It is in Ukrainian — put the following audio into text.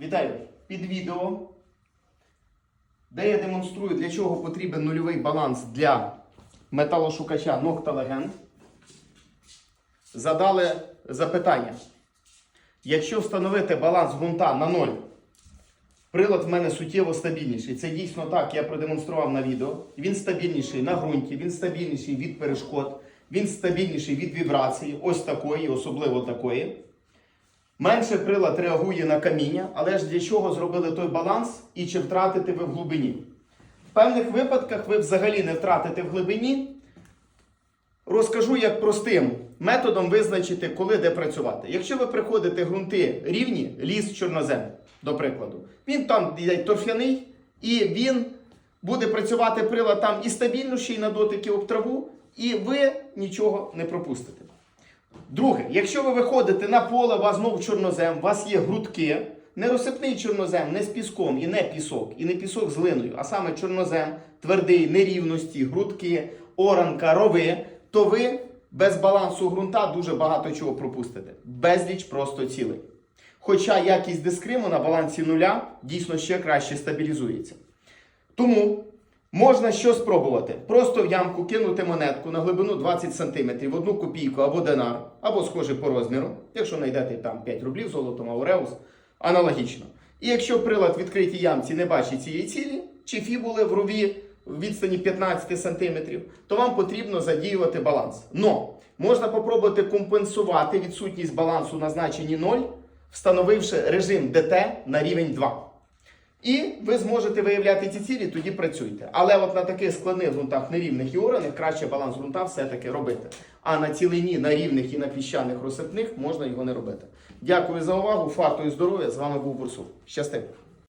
Вітаю під відео, де я демонструю, для чого потрібен нульовий баланс для металошукача Nocta Legend. Задали запитання. Якщо встановити баланс ґрунта на 0, прилад в мене суттєво стабільніший. Це дійсно так, я продемонстрував на відео. Він стабільніший на ґрунті, він стабільніший від перешкод, він стабільніший від вібрації, ось такої, особливо такої. Менше прилад реагує на каміння, але ж для чого зробили той баланс і чи втратите ви в глибині? В певних випадках ви взагалі не втратите в глибині. Розкажу, як простим методом визначити, коли де працювати. Якщо ви приходите ґрунти рівні, ліс чорнозем, до прикладу, він там торфяний, і він буде працювати прилад там і стабільно, ще й на дотики об траву, і ви нічого не пропустите. Друге, якщо ви виходите на поле, у вас знов чорнозем, у вас є грудки, не розсипний чорнозем, не з піском і не пісок, і не пісок з глиною, а саме чорнозем, твердий, нерівності, грудки, оранка, рови, то ви без балансу ґрунта дуже багато чого пропустите. Безліч просто цілей. Хоча якість дискриму на балансі нуля дійсно ще краще стабілізується. Тому можна що спробувати? Просто в ямку кинути монетку на глибину 20 см, одну копійку або динар, або схоже по розміру, якщо знайдете там 5 рублів золотом, ауреус, аналогічно. І якщо прилад в відкритій ямці не бачить цієї цілі, чи фібули в рові в відстані 15 см, то вам потрібно задіювати баланс. Но можна попробувати компенсувати відсутність балансу на значенні 0, встановивши режим ДТ на рівень 2. І ви зможете виявляти ці цілі, тоді працюйте. Але от на таких складних ґрунтах нерівних і ораних краще баланс ґрунта все-таки робити. А на цілині, на рівних і на піщаних розсипних можна його не робити. Дякую за увагу. Фарту і здоров'я. З вами був Бурсук. Щасти!